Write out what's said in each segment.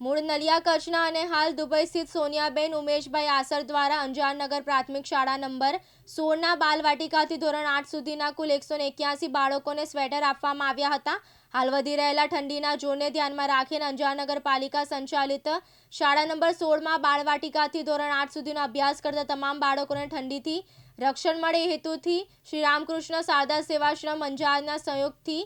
મૂળ નલિયા કચ્છના અને હાલ દુબઈ સ્થિત સોનિયાબેન ઉમેશભાઈ આસર દ્વારા અંજારનગર પ્રાથમિક શાળા નંબર સોળના બાલવાટિકાથી ધોરણ આઠ સુધીના કુલ એકસો એક્યાસી બાળકોને સ્વેટર આપવામાં આવ્યા હતા. હાલ વધી રહેલા ઠંડીના જોરને ધ્યાનમાં રાખીને અંજારનગર પાલિકા સંચાલિત શાળા નંબર સોળમાં બાળવાટિકાથી ધોરણ આઠ સુધીનો અભ્યાસ કરતા તમામ બાળકોને ઠંડીથી રક્ષણ મળે હેતુથી શ્રી રામકૃષ્ણ શારદા સેવાશ્રમ અંજારના સહયોગથી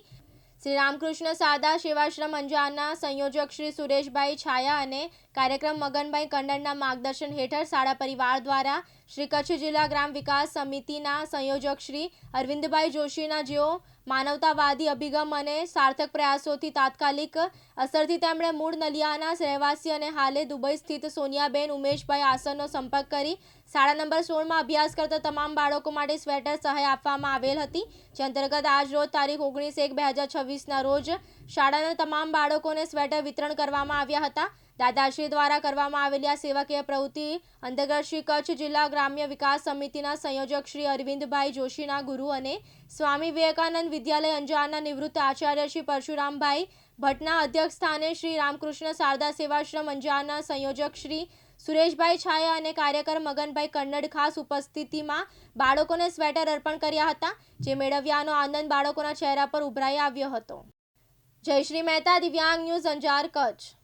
શ્રી રામકૃષ્ણ સાદા સેવાશ્રમ અંજારના સંયોજક શ્રી સુરેશભાઈ છાયા અને કાર્યક્રમ મગનભાઈ કન્નડના માર્ગદર્શન હેઠળ શાળા પરિવાર દ્વારા શ્રી કચ્છ જિલ્લા ગ્રામ વિકાસ સમિતિના સંયોજક શ્રી અરવિંદભાઈ જોશીના જેઓ માનવતાવાદી અભિગમ અને સાર્થક પ્રયાસોથી તાત્કાલિક અસરથી તેમણે મૂળ નલિયાના રહેવાસી અને હાલે દુબઈ સ્થિત સોનિયાબેન ઉમેશભાઈ આસનનો સંપર્ક કરી શાળા નંબર સોળમાં અભ્યાસ કરતા તમામ બાળકો માટે સ્વેટર સહાય આપવામાં આવેલ હતી. જે અંતર્ગત આજ રોજ તારીખ ઓગણીસ એક બે હજાર છવ્વીસના રોજ શાળાના તમામ બાળકોને સ્વેટર વિતરણ કરવામાં આવ્યા હતા. દાદાશ્રી દ્વારા કરવામાં આવેલી આ સેવાકીય પ્રવૃત્તિ અંતર્ગત શ્રી કચ્છ જિલ્લા ગ્રામ્ય વિકાસ સમિતિના સંયોજક શ્રી અરવિંદભાઈ જોશીના ગુરુ અને સ્વામી વિવેકાનંદ વિદ્યાલય અંજારના નિવૃત્ત આચાર્ય શ્રી પરશુરામભાઈ ભટ્ટના અધ્યક્ષ સ્થાને શ્રી રામકૃષ્ણ શારદા સેવાશ્રમ અંજારના સંયોજક શ્રી સુરેશભાઈ છાયા અને કાર્યકર મગનભાઈ કન્નડ ખાસ ઉપસ્થિતિમાં બાળકોને સ્વેટર અર્પણ કર્યા હતા, જે મેળવ્યાનો આનંદ બાળકોના ચહેરા પર ઉભરાઈ આવ્યો હતો. જયશ્રી મહેતા, દિવ્યાંગ ન્યૂઝ અંજાર, કચ્છ.